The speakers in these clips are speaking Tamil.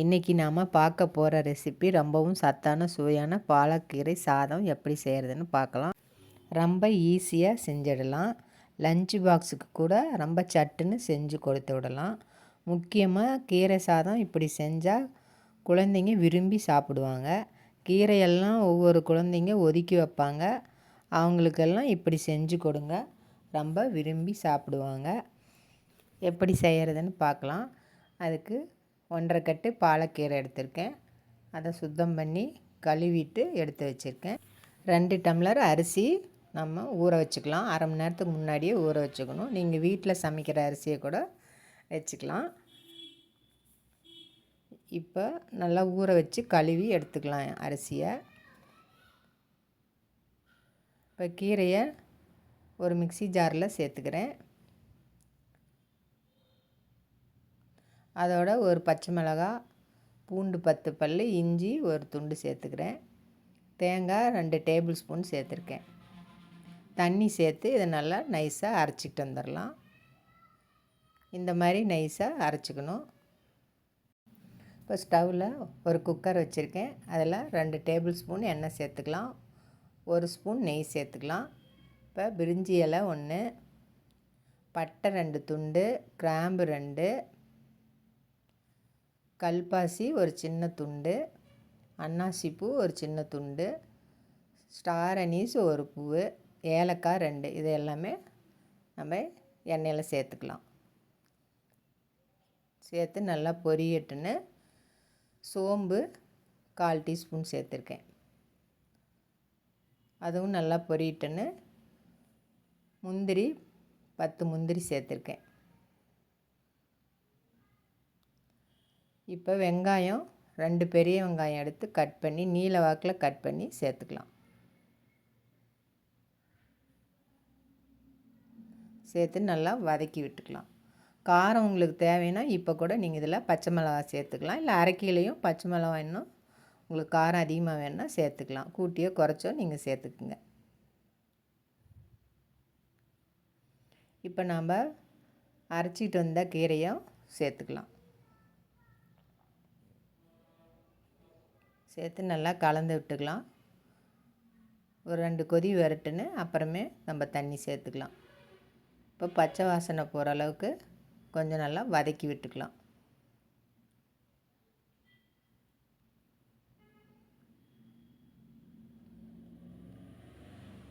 இன்றைக்கி நாம் பார்க்க போகிற ரெசிபி ரொம்பவும் சத்தான சுவையான பாலக்கீரை சாதம் எப்படி செய்கிறதுன்னு பார்க்கலாம். ரொம்ப ஈஸியாக செஞ்சிடலாம். லஞ்ச் பாக்ஸுக்கு கூட ரொம்ப சட்டுன்னு செஞ்சு கொடுத்து விடலாம். முக்கியமாக கீரை சாதம் இப்படி செஞ்சால் குழந்தைங்க விரும்பி சாப்பிடுவாங்க. கீரையெல்லாம் ஒவ்வொரு குழந்தைங்க ஒதுக்கி வைப்பாங்க. அவங்களுக்கெல்லாம் இப்படி செஞ்சு கொடுங்க. ரொம்ப விரும்பி சாப்பிடுவாங்க. எப்படி செய்கிறதுன்னு பார்க்கலாம். அதுக்கு ஒன்றரை கட்டு பாலக்கீரை எடுத்திருக்கேன். அதை சுத்தம் பண்ணி கழுவிட்டு எடுத்து வச்சுருக்கேன். ரெண்டு டம்ளர் அரிசி நம்ம ஊற வச்சுக்கலாம். அரை மணி நேரத்துக்கு முன்னாடியே ஊற வச்சுக்கணும். நீங்கள் வீட்டில் சமைக்கிற அரிசியை கூட வச்சுக்கலாம். இப்போ நல்லா ஊற வச்சு கழுவி எடுத்துக்கலாம் அரிசியை. இப்போ கீரையை ஒரு மிக்சி ஜாரில் சேர்த்துக்கிறேன். அதோட ஒரு பச்சை மிளகா பூண்டு பத்து பல் இஞ்சி ஒரு துண்டு சேர்த்துக்கிறேன். தேங்காய் ரெண்டு டேபிள் ஸ்பூன் சேர்த்துருக்கேன். தண்ணி சேர்த்து இதை நல்லா நைஸாக அரைச்சிக்கிட்டு வந்துடலாம். இந்த மாதிரி நைஸாக அரைச்சிக்கணும். இப்போ ஸ்டவ்வில் ஒரு குக்கர் வச்சுருக்கேன். அதில் ரெண்டு டேபிள் ஸ்பூன் எண்ணெய் சேர்த்துக்கலாம். ஒரு ஸ்பூன் நெய் சேர்த்துக்கலாம். இப்போ பிரிஞ்சி இலை ஒன்று பட்டை ரெண்டு துண்டு கிராம்பு ரெண்டு கல்பாசி ஒரு சின்ன துண்டு அன்னாசி பூ ஒரு சின்ன துண்டு ஸ்டார் அனீஸ் ஒரு பூ ஏலக்காய் ரெண்டு. இது எல்லாமே நம்ம எண்ணெயில் சேர்த்துக்கலாம். சேர்த்து நல்லா பொரியட்டுன்னு சோம்பு கால் டீஸ்பூன் சேர்த்துருக்கேன். அதுவும் நல்லா பொரியட்டுன்னு முந்திரி பத்து முந்திரி சேர்த்துருக்கேன். இப்போ வெங்காயம் ரெண்டு பெரிய வெங்காயம் எடுத்து கட் பண்ணி நீல வாக்கில் கட் பண்ணி சேர்த்துக்கலாம். சேர்த்து நல்லா வதக்கி விட்டுக்கலாம். காரம் உங்களுக்கு தேவைன்னா இப்போ கூட நீங்கள் இதில் பச்சை மிளகா சேர்த்துக்கலாம். இல்லை அரைக்கிலையும் பச்சை மிளகா இன்னும் உங்களுக்கு காரம் அதிகமாக வேணுன்னா சேர்த்துக்கலாம். கூட்டியோ குறைச்சோ நீங்கள் சேர்த்துக்குங்க. இப்போ நாம் அரைச்சிட்டு வந்த கீரையும் சேர்த்துக்கலாம். சேர்த்து நல்லா கலந்து விட்டுக்கலாம். ஒரு ரெண்டு கொதி வரட்டுன்னு அப்புறமே நம்ம தண்ணி சேர்த்துக்கலாம். இப்போ பச்சை வாசனை போகிற அளவுக்கு கொஞ்சம் நல்லா வதக்கி விட்டுக்கலாம்.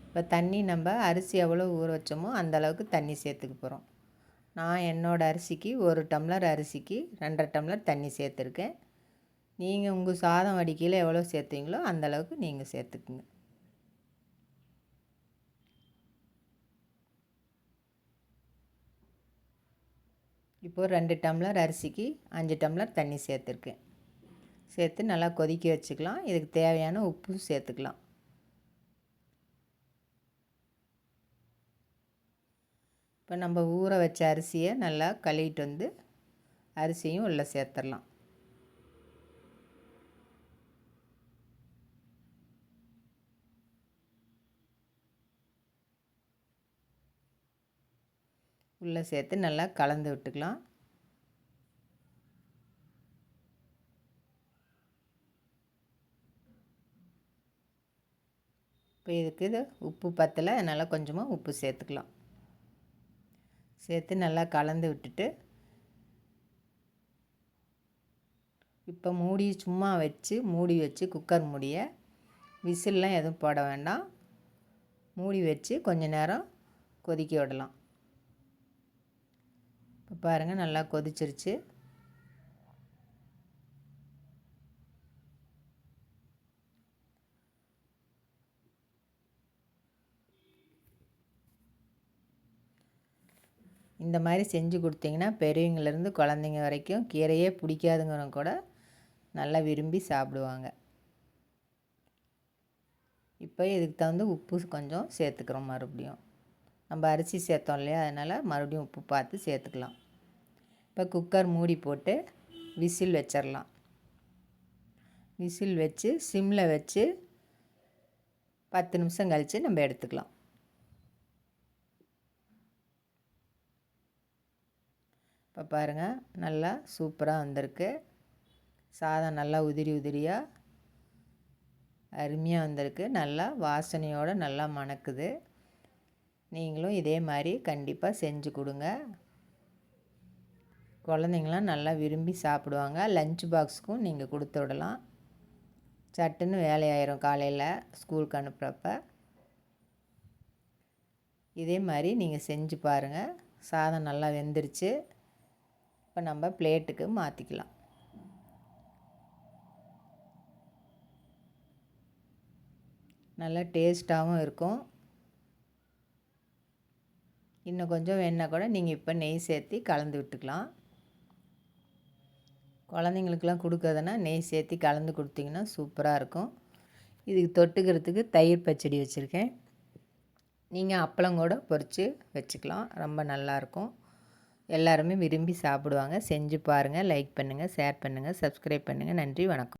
இப்போ தண்ணி நம்ம அரிசி எவ்வளோ ஊற வச்சோமோ அந்த அளவுக்கு தண்ணி சேர்த்துக்க போகிறோம். நான் என்னோடய அரிசிக்கு ஒரு டம்ளர் அரிசிக்கு ரெண்டரை டம்ளர் தண்ணி சேர்த்துருக்கேன். நீங்கள் உங்கள் சாதம் வடிக்கையில் எவ்வளோ சேர்த்தீங்களோ அந்தளவுக்கு நீங்கள் சேர்த்துக்குங்க. இப்போது ரெண்டு டம்ளர் அரிசிக்கு அஞ்சு டம்ளர் தண்ணி சேர்த்துருக்கேன். சேர்த்து நல்லா கொதிக்க வச்சுக்கலாம். இதுக்கு தேவையான உப்பு சேர்த்துக்கலாம். இப்போ நம்ம ஊற வச்ச அரிசியை நல்லா கழுவிட்டு வந்து அரிசியும் உள்ளே சேர்த்துடலாம். உள்ளே சேர்த்து நல்லா கலந்து விட்டுக்கலாம். இப்போ இதுக்கு இது உப்பு பத்தலை அதனால் கொஞ்சமாக உப்பு சேர்த்துக்கலாம். சேர்த்து நல்லா கலந்து விட்டுட்டு இப்போ மூடி சும்மா வச்சு மூடி வச்சு குக்கர் மூடிய விசில்லாம் எதுவும் போட வேண்டாம். மூடி வச்சு கொஞ்ச நேரம் கொதிக்க விடலாம். இப்போ பாருங்கள் நல்லா கொதிச்சிருச்சு. இந்த மாதிரி செஞ்சு கொடுத்தீங்கன்னா பெரியவங்கலேருந்து குழந்தைங்க வரைக்கும் கீரையே பிடிக்காதுங்கிறவங்க கூட நல்லா விரும்பி சாப்பிடுவாங்க. இப்போ இதுக்கு தகுந்த உப்பு கொஞ்சம் சேர்த்துக்கிறோம் மறுபடியும். நம்ம அரிசி சேர்த்தோம் இல்லையா? அதனால் மறுபடியும் உப்பு பார்த்து சேர்த்துக்கலாம். இப்போ குக்கர் மூடி போட்டு விசில் வச்சிடலாம். விசில் வச்சு சிம்மில் வச்சு பத்து நிமிஷம் கழித்து நம்ம எடுத்துக்கலாம். இப்போ பாருங்கள் நல்லா சூப்பராக வந்திருக்கு. சாதம் நல்லா உதிரி உதிரியாக அருமையாக வந்திருக்கு. நல்லா வாசனையோடு நல்லா மணக்குது. நீங்களும் இதே மாதிரி கண்டிப்பாக செஞ்சு கொடுங்க. குழந்தைங்களாம் நல்லா விரும்பி சாப்பிடுவாங்க. லஞ்ச் பாக்ஸுக்கும் நீங்கள் கொடுத்து விடலாம். சட்டுன்னு வேலையாயிரும் காலையில் ஸ்கூலுக்கு அனுப்புகிறப்ப இதே மாதிரி நீங்கள் செஞ்சு பாருங்கள் சாதம் நல்லா வெந்துருச்சு. இப்போ நம்ம பிளேட்டுக்கு மாற்றிக்கலாம் நல்லா டேஸ்ட்டாகவும் இருக்கும். இன்னும் கொஞ்சம் வேணால் கூட நீங்கள் இப்போ நெய் சேர்த்து கலந்து விட்டுக்கலாம். குழந்தைங்களுக்கெல்லாம் கொடுக்குறதுனா நெய் சேர்த்து கலந்து கொடுத்தீங்கன்னா சூப்பராக இருக்கும். இதுக்கு தொட்டுக்கிறதுக்கு தயிர் பச்சடி வச்சுருக்கேன். நீங்கள் அப்பளம் கூட பொறிச்சு வச்சுக்கலாம். ரொம்ப நல்லாயிருக்கும் எல்லாருமே விரும்பி சாப்பிடுவாங்க. செஞ்சு பாருங்கள் லைக் பண்ணுங்கள் ஷேர் பண்ணுங்கள் சப்ஸ்கிரைப் பண்ணுங்கள் நன்றி வணக்கம்.